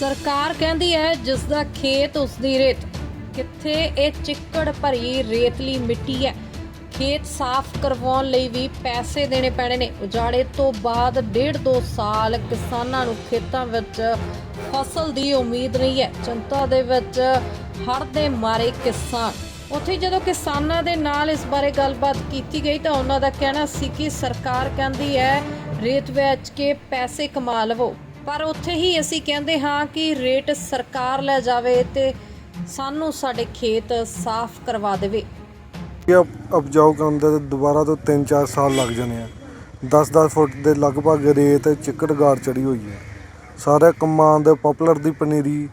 ਸਰਕਾਰ ਕਹਿੰਦੀ ਹੈ ਜਿਸ ਦਾ ਖੇਤ ਉਸ ਦੀ ਰੇਤ। ਕਿੱਥੇ ਇਹ ਚਿੱਕੜ ਭਰੀ ਰੇਤਲੀ ਮਿੱਟੀ ਹੈ? ਖੇਤ ਸਾਫ਼ ਕਰਵਾਉਣ ਲਈ ਵੀ ਪੈਸੇ ਦੇਣੇ ਪੈਣੇ ਨੇ। ਉਜਾੜੇ ਤੋਂ ਬਾਅਦ ਡੇਢ ਦੋ ਸਾਲ ਕਿਸਾਨਾਂ ਨੂੰ ਖੇਤਾਂ ਵਿੱਚ ਫਸਲ ਦੀ ਉਮੀਦ ਨਹੀਂ ਹੈ। ਚਿੰਤਾ ਦੇ ਵਿੱਚ ਹੜ੍ਹ ਦੇ ਮਾਰੇ ਕਿਸਾਨ। ਉੱਥੇ ਜਦੋਂ ਕਿਸਾਨਾਂ ਦੇ ਨਾਲ ਇਸ ਬਾਰੇ ਗੱਲਬਾਤ ਕੀਤੀ ਗਈ ਤਾਂ ਉਹਨਾਂ ਦਾ ਕਹਿਣਾ ਸੀ ਕਿ ਸਰਕਾਰ ਕਹਿੰਦੀ ਹੈ, ਰੇਤ ਵੇਚ ਕੇ ਪੈਸੇ ਕਮਾ ਲਵੋ। ਪਰ ਉੱਥੇ ਹੀ ਅਸੀਂ ਕਹਿੰਦੇ ਹਾਂ ਕਿ ਰੇਟ ਸਰਕਾਰ ਲੈ ਜਾਵੇ ਤੇ ਸਾਨੂੰ ਸਾਡੇ ਖੇਤ ਸਾਫ਼ ਕਰਵਾ ਦੇਵੇ। ਇਹ ਅਪ- ਉਪਜਾਊ ਕਰਨ ਦੇ ਦੁਬਾਰਾ ਤੋਂ 3-4 ਸਾਲ ਲੱਗ ਜਾਣੇ ਆ। 10-10 ਫੁੱਟ ਦੇ ਲਗਭਗ ਰੇਤ ਚਿੱਕੜ ਗਾਰ ਚੜੀ ਹੋਈ ਹੈ। ਸਾਰੇ ਕੰਮਾਂ ਦੇ ਪਪੂਲਰ ਦੀ ਪਨੀਰੀ,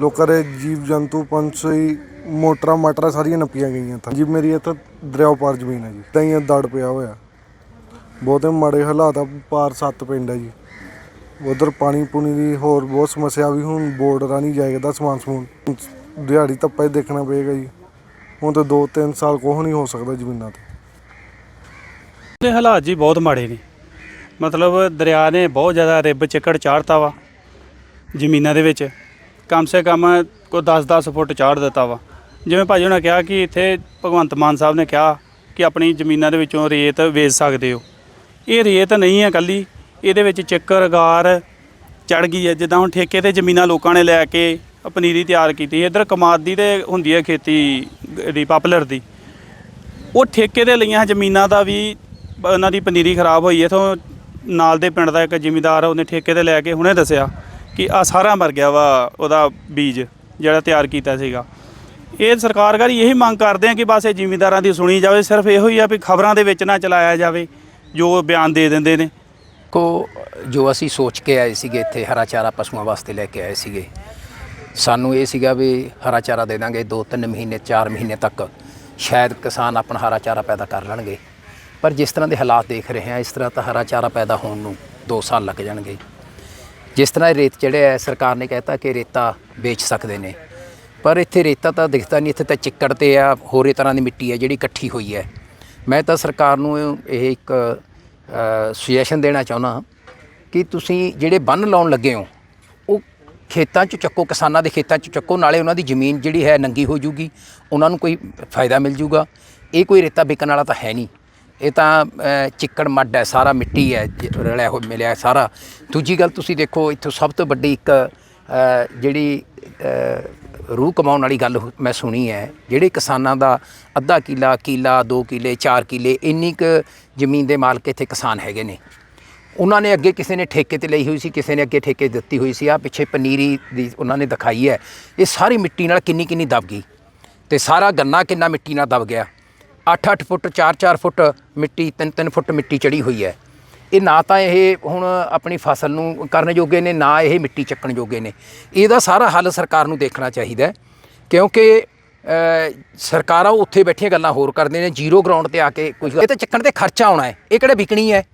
ਲੋਕਾਂ ਦੇ ਜੀਵ ਜੰਤੂ ਪੰਛੀ, ਮੋਟਰਾਂ ਮਾਟਰਾਂ ਸਾਰੀਆਂ ਨੱਪੀਆਂ ਗਈਆਂ ਤਾਂ। ਜੀ, ਮੇਰੀ ਇੱਥੇ ਦਰਿਆਓ ਪਾਰ ਜ਼ਮੀਨ ਹੈ ਜੀ। ਤਾਂ ਹੀ ਦੜ ਪਿਆ ਹੋਇਆ। ਬਹੁਤੇ ਮਾੜੇ ਹਾਲਾਤ ਆ, ਪਾਰ ਸੱਤ ਪਿੰਡ ਹੈ ਜੀ। ਉਧਰ ਪਾਣੀ ਪੂਣੀ ਦੀ ਹੋਰ ਬਹੁਤ ਸਮੱਸਿਆ ਵੀ ਹੁਣ ਬੋਰਡ ਰਾਹੀਂ ਜਾਏਗਾ ਸਮਾਨ ਸਮੂਨ। ਦਿਹਾੜੀ ਧੱਪਾ ਹੀ ਦੇਖਣਾ ਪਏਗਾ ਜੀ। ਹੁਣ ਤਾਂ 2-3 ਸਾਲ ਕੋਹ ਨਹੀਂ ਹੋ ਸਕਦਾ ਜ਼ਮੀਨਾਂ ਤੇ। ਦੇ ਹਾਲਾਤ ਜੀ ਬਹੁਤ ਮਾੜੇ ਨੇ। ਮਤਲਬ ਦਰਿਆ ਨੇ ਬਹੁਤ ਜ਼ਿਆਦਾ ਰਿੱਬ ਚਿੱਕੜ ਚਾੜਤਾ ਵਾ ਜ਼ਮੀਨਾਂ ਦੇ ਵਿੱਚ। ਕਮ ਸੇ ਕਮ ਕੋ 10-10 ਫੁੱਟ ਚਾੜ ਦਿੱਤਾ ਵਾ। ਜਿਵੇਂ ਭਾਜੀ ਉਹਨਾਂ ਕਿਹਾ ਕਿ ਇੱਥੇ ਭਗਵੰਤ ਮਾਨ ਸਾਹਿਬ ਨੇ ਕਿਹਾ ਕਿ ਆਪਣੀ ਜ਼ਮੀਨਾਂ ਦੇ ਵਿੱਚੋਂ ਰੇਤ ਵੇਚ ਸਕਦੇ ਹੋ। ਇਹ ਰੇਤ ਨਹੀਂ ਹੈ ਕੱਲੀ ਇਹਦੇ ਵਿੱਚ ਚੱਕਰ ਗਾਰ ਚੜ ਗਈ ਹੈ। ਜਿੱਦਾਂ ਹੁਣ ਠੇਕੇ ਤੇ ਜ਼ਮੀਨਾਂ ਲੋਕਾਂ ਨੇ ਲੈ ਕੇ ਪਨੀਰੀ ਤਿਆਰ ਕੀਤੀ ਇਧਰ ਕਮਾਦ ਦੀ ਤੇ ਹੁੰਦੀ ਹੈ ਖੇਤੀ ਦੀ, ਪਾਪੂਲਰ ਦੀ। ਉਹ ਠੇਕੇ ਦੇ ਲਈਆਂ ਜ਼ਮੀਨਾਂ ਦਾ ਵੀ ਉਹਨਾਂ ਦੀ ਪਨੀਰੀ ਖਰਾਬ ਹੋਈ ਹੈ। ਇਥੋਂ ਨਾਲ ਦੇ ਪਿੰਡ ਦਾ ਇੱਕ ਜ਼ਿਮੀਦਾਰ ਉਹਨੇ ਠੇਕੇ ਤੇ ਲੈ ਕੇ ਹੁਣੇ ਦੱਸਿਆ ਕਿ ਆ ਸਾਰਾ ਮਰ ਗਿਆ ਵਾ ਉਹਦਾ ਬੀਜ ਜਿਹੜਾ ਤਿਆਰ ਕੀਤਾ ਸੀਗਾ। ਇਹ ਸਰਕਾਰ ਘਰੀ ਇਹੀ ਮੰਗ ਕਰਦੇ ਆ ਕਿ ਬਸ ਇਹ ਜ਼ਿਮੀਦਾਰਾਂ ਦੀ ਸੁਣੀ ਜਾਵੇ। ਸਿਰਫ ਇਹੋ ਹੀ ਆ ਵੀ ਖਬਰਾਂ ਦੇ ਵਿੱਚ ਨਾ ਚਲਾਇਆ ਜਾਵੇ, ਜੋ ਬਿਆਨ ਦੇ ਦਿੰਦੇ ਨੇ। ਦੇਖੋ ਜੋ ਅਸੀਂ ਸੋਚ ਕੇ ਆਏ ਸੀਗੇ ਇੱਥੇ ਹਰਾ ਚਾਰਾ ਪਸ਼ੂਆਂ ਵਾਸਤੇ ਲੈ ਕੇ ਆਏ ਸੀਗੇ, ਸਾਨੂੰ ਇਹ ਸੀਗਾ ਵੀ ਹਰਾ ਚਾਰਾ ਦੇ ਦਾਂਗੇ 2-3 ਮਹੀਨੇ 4 ਮਹੀਨੇ ਤੱਕ ਸ਼ਾਇਦ ਕਿਸਾਨ ਆਪਣਾ ਹਰਾ ਚਾਰਾ ਪੈਦਾ ਕਰ ਲੈਣਗੇ। ਪਰ ਜਿਸ ਤਰ੍ਹਾਂ ਦੇ ਹਾਲਾਤ ਦੇਖ ਰਹੇ ਹਾਂ, ਇਸ ਤਰ੍ਹਾਂ ਤਾਂ ਹਰਾ ਚਾਰਾ ਪੈਦਾ ਹੋਣ ਨੂੰ 2 ਸਾਲ ਲੱਗ ਜਾਣਗੇ। ਜਿਸ ਤਰ੍ਹਾਂ ਇਹ ਰੇਤ ਚੜਿਆ ਹੈ ਸਰਕਾਰ ਨੇ ਕਹਿਤਾ ਕਿ ਰੇਤਾ ਵੇਚ ਸਕਦੇ ਨੇ। ਪਰ ਇੱਥੇ ਰੇਤਾ ਤਾਂ ਦਿਖਦਾ ਨਹੀਂ, ਇੱਥੇ ਤਾਂ ਚਿੱਕੜ ਤੇ ਆ, ਹੋਰੇ ਤਰ੍ਹਾਂ ਦੀ ਮਿੱਟੀ ਹੈ ਜਿਹੜੀ ਇਕੱਠੀ ਹੋਈ ਹੈ। ਮੈਂ ਤਾਂ ਸਰਕਾਰ ਨੂੰ ਇਹ ਇੱਕ ਸੁਜੈਸ਼ਨ ਦੇਣਾ ਚਾਹੁੰਦਾ ਕਿ ਤੁਸੀਂ ਜਿਹੜੇ ਬੰਨ ਲਾਉਣ ਲੱਗੇ ਹੋ, ਉਹ ਖੇਤਾਂ 'ਚ ਚੱਕੋ, ਕਿਸਾਨਾਂ ਦੇ ਖੇਤਾਂ 'ਚ ਚੱਕੋ, ਨਾਲੇ ਉਹਨਾਂ ਦੀ ਜ਼ਮੀਨ ਜਿਹੜੀ ਹੈ ਨੰਗੀ ਹੋ ਜੂਗੀ ਉਹਨਾਂ ਨੂੰ ਕੋਈ ਫਾਇਦਾ ਮਿਲ ਜੂਗਾ ਇਹ ਕੋਈ ਰੇਤਾ ਵਿਕਣ ਵਾਲਾ ਤਾਂ ਹੈ ਨਹੀਂ। ਇਹ ਤਾਂ ਚਿੱਕੜ ਮੱਡ ਹੈ, ਸਾਰਾ ਮਿੱਟੀ ਹੈ, ਜ- ਰਲਿਆ ਹੋ ਮਿਲਿਆ ਸਾਰਾ। ਦੂਜੀ ਗੱਲ ਤੁਸੀਂ ਦੇਖੋ, ਇੱਥੋਂ ਸਭ ਤੋਂ ਵੱਡੀ ਇੱਕ ਜਿਹੜੀ ਰੂਹ ਕਮਾਉਣ ਵਾਲੀ ਗੱਲ ਮੈਂ ਸੁਣੀ ਹੈ। ਜਿਹੜੇ ਕਿਸਾਨਾਂ ਦਾ ਅੱਧਾ ਕਿਲਾ, ਕਿੱਲਾ 2 ਕਿੱਲੇ 4 ਕਿਲੇ, ਇੰਨੀ ਕੁ ਜ਼ਮੀਨ ਦੇ ਮਾਲਕ ਇੱਥੇ ਕਿਸਾਨ ਹੈਗੇ ਨੇ। ਉਹਨਾਂ ਨੇ ਅੱਗੇ ਕਿਸੇ ਨੇ ਠੇਕੇ ਤੇ ਲਈ ਹੋਈ ਸੀ, ਕਿਸੇ ਨੇ ਅੱਗੇ ਠੇਕੇ ਦਿੱਤੀ ਹੋਈ ਸੀ। ਆ ਪਿੱਛੇ ਪਨੀਰੀ ਦੀ ਉਹਨਾਂ ਨੇ ਦਿਖਾਈ ਹੈ। ਇਹ ਸਾਰੀ ਮਿੱਟੀ ਨਾਲ ਕਿੰਨੀ ਕਿੰਨੀ ਦਬ ਗਈ। ਤੇ ਸਾਰਾ ਗੰਨਾ ਕਿੰਨਾ ਮਿੱਟੀ ਨਾਲ ਦਬ ਗਿਆ। 8-8 ਫੁੱਟ 4-4 ਫੁੱਟ ਮਿੱਟੀ 3-3 ਫੁੱਟ ਮਿੱਟੀ ਚੜੀ ਹੋਈ ਹੈ। ਇਹ ਨਾ ਤਾਂ ਇਹ ਹੁਣ ਆਪਣੀ ਫਸਲ ਨੂੰ ਕਰਨ ਜੋਗੇ ਨੇ, ਨਾ ਇਹ ਮਿੱਟੀ ਚੱਕਣ ਜੋਗੇ ਨੇ। ਇਹਦਾ ਸਾਰਾ ਹੱਲ ਸਰਕਾਰ ਨੂੰ ਦੇਖਣਾ ਚਾਹੀਦਾ ਕਿਉਂਕਿ ਸਰਕਾਰਾਂ ਉੱਥੇ ਬੈਠੀਆਂ ਗੱਲਾਂ ਹੋਰ ਕਰਦੇ ਨੇ, ਜ਼ੀਰੋ ਗਰਾਊਂਡ ਤੇ ਆ ਕੇ ਕੁਝ ਇਹ ਤਾਂ ਚੱਕਣ ਤੇ ਖਰਚਾ ਆਉਣਾ ਹੈ, ਇਹ ਕਿਹੜੇ ਵਿਕਣੀ ਹੈ?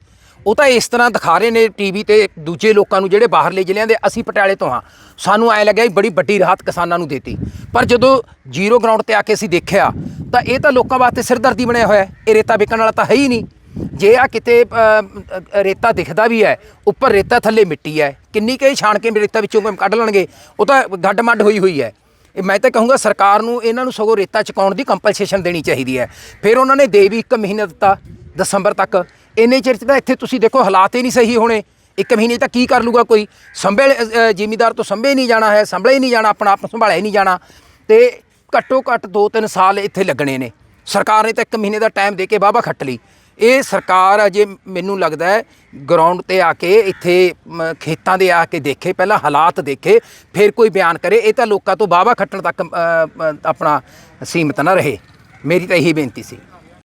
ਉਹ ਤਾਂ ਇਸ ਤਰ੍ਹਾਂ ਦਿਖਾ ਰਹੇ ਨੇ ਟੀਵੀ ਤੇ ਦੂਜੇ ਲੋਕਾਂ ਨੂੰ, ਜਿਹੜੇ ਬਾਹਰਲੇ ਜ਼ਿਲ੍ਹਿਆਂ ਦੇ, ਅਸੀਂ ਪਟਿਆਲੇ ਤੋਂ ਹਾਂ। ਸਾਨੂੰ ਐ ਲੱਗਿਆ ਵੀ ਬੜੀ ਵੱਡੀ ਰਾਹਤ ਕਿਸਾਨਾਂ ਨੂੰ ਦੇਤੀ। ਪਰ ਜਦੋਂ ਜ਼ੀਰੋ ਗਰਾਊਂਡ ਤੇ ਆ ਕੇ ਅਸੀਂ ਦੇਖਿਆ, ਤਾਂ ਇਹ ਤਾਂ ਲੋਕਾਂ ਵਾਸਤੇ ਸਿਰਦਰਦੀ ਬਣਿਆ ਹੋਇਆ ਇਹ ਰੇਤਾ ਵਿਕਣ ਵਾਲਾ ਤਾਂ ਹੈ ਹੀ ਨਹੀਂ। ਜੇ ਆ ਕਿਤੇ ਅ, ਰੇਤਾ ਦਿਖਦਾ ਵੀ ਹੈ ਉੱਪਰ ਰੇਤਾ ਥੱਲੇ ਮਿੱਟੀ ਹੈ ਕਿੰਨੀ ਕਈ ਛਾਣ ਕੇ ਰੇਤਾ ਵਿੱਚੋਂ ਕੱਢ ਲੈਣਗੇ? ਉਹ ਤਾਂ ਗੱਡ ਮੱਡ ਹੋਈ ਹੋਈ ਹੈ। ਇਹ ਮੈਂ ਤਾਂ ਕਹੂੰਗਾ ਸਰਕਾਰ ਨੂੰ ਇਹਨਾਂ ਨੂੰ ਸਗੋਂ ਰੇਤਾ ਚੁਕਾਉਣ ਦੀ ਕੰਪਨਸੇਸ਼ਨ ਦੇਣੀ ਚਾਹੀਦੀ ਹੈ। ਫਿਰ ਉਹਨਾਂ ਨੇ ਦੇ ਵੀ ਇੱਕ ਮਹੀਨਾ ਦਿੱਤਾ ਦਸੰਬਰ ਤੱਕ। ਇੰਨੇ ਚਿਰ 'ਚ ਤਾਂ ਇੱਥੇ ਤੁਸੀਂ ਦੇਖੋ ਹਾਲਾਤ ਹੀ ਨਹੀਂ ਸਹੀ ਹੋਣੇ। ਇੱਕ ਮਹੀਨੇ ਤਾਂ ਕੀ ਕਰ ਲੂਗਾ ਕੋਈ? ਸੰਭੇ ਜ਼ਿਮੀਦਾਰ ਤੋਂ ਸੰਭੇ ਨਹੀਂ ਜਾਣਾ ਹੈ ਸੰਭਲੇ ਨਹੀਂ ਜਾਣਾ ਆਪਣਾ ਆਪ ਨੂੰ ਸੰਭਾਲਿਆ ਹੀ ਨਹੀਂ ਜਾਣਾ। ਤੇ ਘੱਟੋ ਘੱਟ 2-3 ਸਾਲ ਇੱਥੇ ਲੱਗਣੇ ਨੇ। ਸਰਕਾਰ ਨੇ ਤਾਂ ਇੱਕ ਮਹੀਨੇ ਦਾ ਟਾਈਮ ਦੇ ਕੇ ਬਾਬਾ ਖੱਟ ਲਈ। ਇਹ ਸਰਕਾਰ ਅਜੇ ਮੈਨੂੰ ਲੱਗਦਾ ਹੈ ਗਰਾਊਂਡ ਤੇ ਆ ਕੇ ਇੱਥੇ ਖੇਤਾਂ ਦੇ ਆ ਕੇ ਦੇਖੇ, ਪਹਿਲਾਂ ਹਾਲਾਤ ਦੇਖੇ, ਫਿਰ ਕੋਈ ਬਿਆਨ ਕਰੇ, ਇਹ ਤਾਂ ਲੋਕਾਂ ਤੋਂ ਵਾਹਵਾ ਖੱਟਣ ਤੱਕ ਆਪਣਾ ਸੀਮਤ ਨਾ ਰਹੇ। ਮੇਰੀ ਤਾਂ ਇਹੀ ਬੇਨਤੀ ਸੀ।